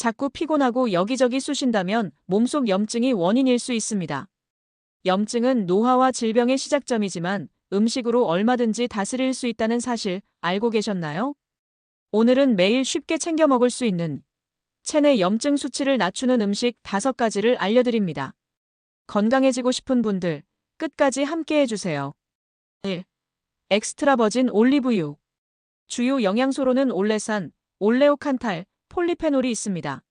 자꾸 피곤하고 여기저기 쑤신다면 몸속 염증이 원인일 수 있습니다. 염증은 노화와 질병의 시작점이지만 음식으로 얼마든지 다스릴 수 있다는 사실 알고 계셨나요? 오늘은 매일 쉽게 챙겨 먹을 수 있는 체내 염증 수치를 낮추는 음식 5가지를 알려드립니다. 건강해지고 싶은 분들 끝까지 함께 해주세요. 1. 엑스트라 버진 올리브유. 주요 영양소로는 올레산, 올레오칸탈, 폴리페놀이 있습니다.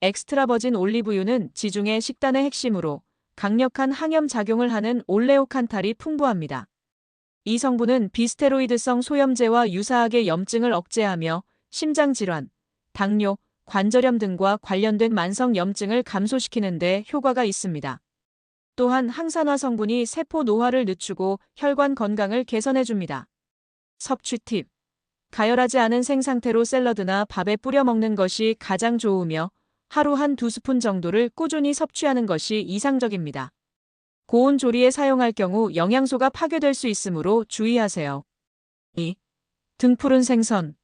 엑스트라 버진 올리브유는 지중해 식단의 핵심으로 강력한 항염 작용을 하는 올레오칸탈이 풍부합니다. 이 성분은 비스테로이드성 소염제와 유사하게 염증을 억제하며 심장 질환, 당뇨, 관절염 등과 관련된 만성 염증을 감소시키는 데 효과가 있습니다. 또한 항산화 성분이 세포 노화를 늦추고 혈관 건강을 개선해 줍니다. 섭취 팁. 가열하지 않은 생상태로 샐러드나 밥에 뿌려 먹는 것이 가장 좋으며 하루 한 두 스푼 정도를 꾸준히 섭취하는 것이 이상적입니다. 고온 조리에 사용할 경우 영양소가 파괴될 수 있으므로 주의하세요. 2. 등푸른 생선.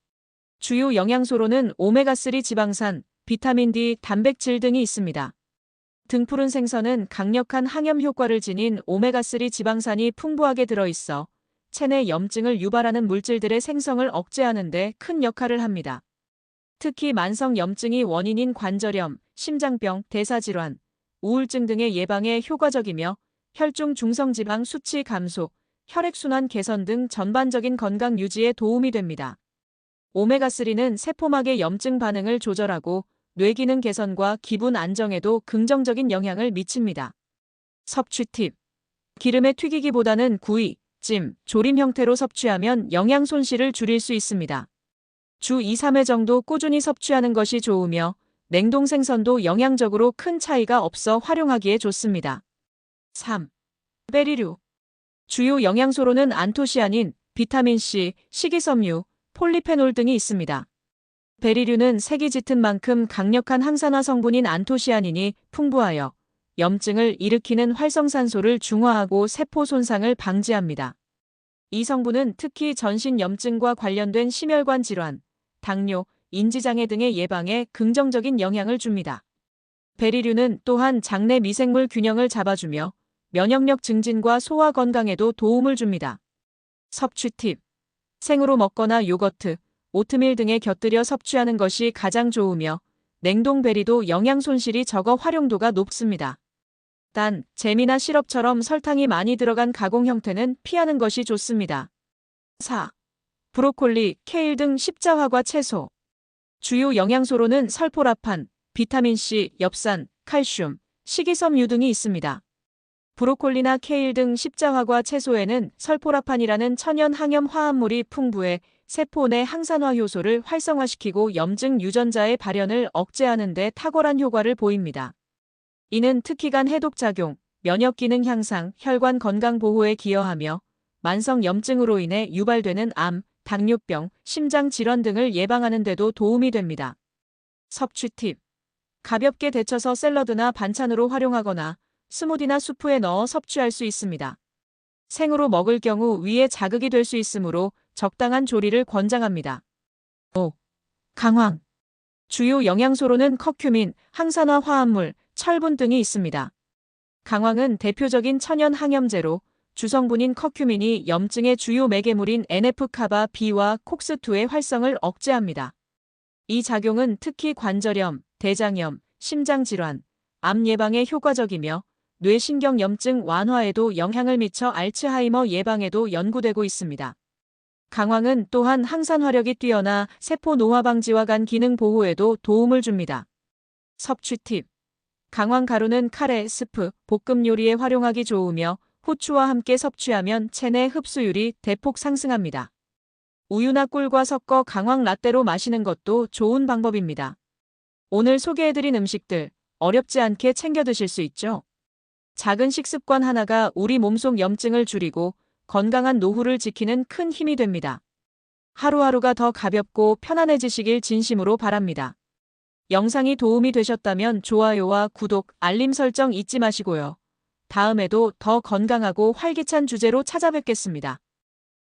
주요 영양소로는 오메가3 지방산, 비타민 D, 단백질 등이 있습니다. 등푸른 생선은 강력한 항염 효과를 지닌 오메가3 지방산이 풍부하게 들어있어 체내 염증을 유발하는 물질들의 생성을 억제하는 데 큰 역할을 합니다. 특히 만성 염증이 원인인 관절염, 심장병, 대사질환, 우울증 등의 예방에 효과적이며 혈중 중성지방 수치 감소, 혈액순환 개선 등 전반적인 건강 유지에 도움이 됩니다. 오메가3는 세포막의 염증 반응을 조절하고 뇌기능 개선과 기분 안정에도 긍정적인 영향을 미칩니다. 섭취 팁. 기름에 튀기기보다는 구이, 찜, 조림 형태로 섭취하면 영양 손실을 줄일 수 있습니다. 주 2, 3회 정도 꾸준히 섭취하는 것이 좋으며 냉동 생선도 영양적으로 큰 차이가 없어 활용하기에 좋습니다. 3. 베리류. 주요 영양소로는 안토시아닌, 비타민C, 식이섬유, 폴리페놀 등이 있습니다. 베리류는 색이 짙은 만큼 강력한 항산화 성분인 안토시아닌이 풍부하여 염증을 일으키는 활성산소를 중화하고 세포 손상을 방지합니다. 이 성분은 특히 전신 염증과 관련된 심혈관 질환, 당뇨, 인지장애 등의 예방에 긍정적인 영향을 줍니다. 베리류는 또한 장내 미생물 균형을 잡아주며 면역력 증진과 소화 건강에도 도움을 줍니다. 섭취 팁. 생으로 먹거나 요거트, 오트밀 등에 곁들여 섭취하는 것이 가장 좋으며 냉동 베리도 영양 손실이 적어 활용도가 높습니다. 단, 잼이나 시럽처럼 설탕이 많이 들어간 가공 형태는 피하는 것이 좋습니다. 4. 브로콜리, 케일 등 십자화과 채소. 주요 영양소로는 설포라판, 비타민C, 엽산, 칼슘, 식이섬유 등이 있습니다. 브로콜리나 케일 등 십자화과 채소에는 설포라판이라는 천연 항염 화합물이 풍부해 세포 내 항산화 효소를 활성화시키고 염증 유전자의 발현을 억제하는 데 탁월한 효과를 보입니다. 이는 특히 간 해독 작용, 면역 기능 향상, 혈관 건강 보호에 기여하며 만성 염증으로 인해 유발되는 암, 당뇨병, 심장 질환 등을 예방하는 데도 도움이 됩니다. 섭취 팁. 가볍게 데쳐서 샐러드나 반찬으로 활용하거나 스무디나 수프에 넣어 섭취할 수 있습니다. 생으로 먹을 경우 위에 자극이 될 수 있으므로 적당한 조리를 권장합니다. 5. 강황. 주요 영양소로는 커큐민, 항산화 화합물, 철분 등이 있습니다. 강황은 대표적인 천연 항염제로 주성분인 커큐민이 염증의 주요 매개물인 NF-카바 B와 콕스2의 활성을 억제합니다. 이 작용은 특히 관절염, 대장염, 심장질환, 암 예방에 효과적이며 뇌신경 염증 완화에도 영향을 미쳐 알츠하이머 예방에도 연구되고 있습니다. 강황은 또한 항산화력이 뛰어나 세포 노화 방지와 간 기능 보호에도 도움을 줍니다. 섭취 팁. 강황 가루는 카레, 스프, 볶음 요리에 활용하기 좋으며 후추와 함께 섭취하면 체내 흡수율이 대폭 상승합니다. 우유나 꿀과 섞어 강황 라떼로 마시는 것도 좋은 방법입니다. 오늘 소개해드린 음식들 어렵지 않게 챙겨 드실 수 있죠? 작은 식습관 하나가 우리 몸속 염증을 줄이고 건강한 노후를 지키는 큰 힘이 됩니다. 하루하루가 더 가볍고 편안해지시길 진심으로 바랍니다. 영상이 도움이 되셨다면 좋아요와 구독, 알림 설정 잊지 마시고요. 다음에도 더 건강하고 활기찬 주제로 찾아뵙겠습니다.